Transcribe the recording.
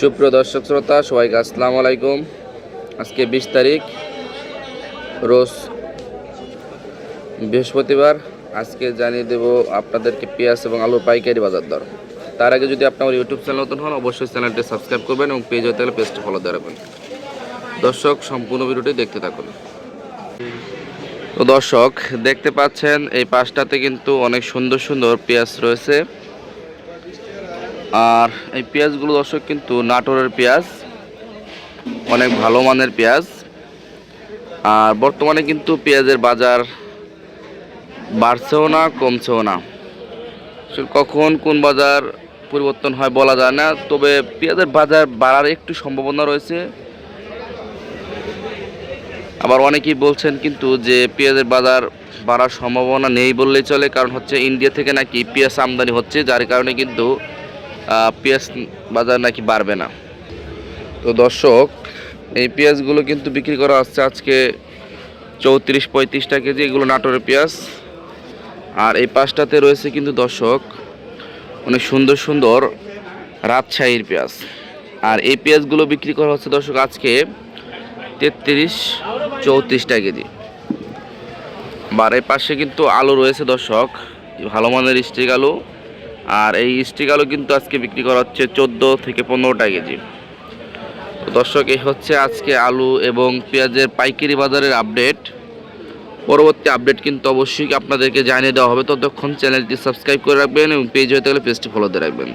সুপ্রিয় দর্শক শ্রোতা, সবাইকে আসসালামু আলাইকুম। আজকে বিশ তারিখ, রোজ বৃহস্পতিবার। আজকে জানিয়ে দেব আপনাদেরকে পেঁয়াজ এবং আলুর পাইকারি বাজার দর। তার আগে যদি আপনি আমার ইউটিউব চ্যানেল নতুন হন, অবশ্যই চ্যানেলটি সাবস্ক্রাইব করবেন এবং পেজ হতে গেলে পেজটি ফলো দিয়ে রাখবেন। দর্শক, সম্পূর্ণ ভিডিওটি দেখতে থাকুন। তো দর্শক, দেখতে পাচ্ছেন, এই পাশটাতে কিন্তু অনেক সুন্দর সুন্দর পেঁয়াজ রয়েছে। আর এই পেঁয়াজগুলো দর্শক কিন্তু নাটোরের পেঁয়াজ, অনেক ভালো মানের পেঁয়াজ। আর বর্তমানে কিন্তু পেঁয়াজের বাজার বাড়ছেও না, কমছেও না। কখন কোন বাজার পরিবর্তন হয় বলা যায় না, তবে পেঁয়াজের বাজার বাড়ার একটু সম্ভাবনা রয়েছে। আবার অনেকেই বলছেন কিন্তু যে পেঁয়াজের বাজার বাড়ার সম্ভাবনা নেই বললেই চলে, কারণ হচ্ছে ইন্ডিয়া থেকে নাকি পেঁয়াজ আমদানি হচ্ছে, যার কারণে কিন্তু পেঁয়াজ বাজার নাকি বাড়বে না। তো দর্শক, এই পেঁয়াজগুলো কিন্তু বিক্রি করা হচ্ছে আজকে চৌত্রিশ পঁয়ত্রিশটা কেজি, এগুলো নাটোরের পেঁয়াজ। আর এই পাশটাতে রয়েছে কিন্তু দর্শক, অনেক সুন্দর সুন্দর রাজশাহীর পেঁয়াজ। আর এই পেঁয়াজগুলো বিক্রি করা হচ্ছে দর্শক আজকে তেত্রিশ চৌত্রিশটা কেজি। আর এই পাশে কিন্তু আলু রয়েছে দর্শক, ভালো মানের স্টিক আলু। আর এই স্টিক আলু কিন্তু আজকে বিক্রি করা হচ্ছে চোদ্দ থেকে পনেরোটা কেজি। দর্শক, এই হচ্ছে আজকে আলু এবং পেঁয়াজের পাইকারি বাজারের আপডেট। পরবর্তী আপডেট কিন্তু অবশ্যই আপনাদেরকে জানিয়ে দেওয়া হবে। ততক্ষণ চ্যানেলটি সাবস্ক্রাইব করে রাখবেন এবং পেজ হয়ে থাকলে পেজটি ফলো দিয়ে রাখবেন।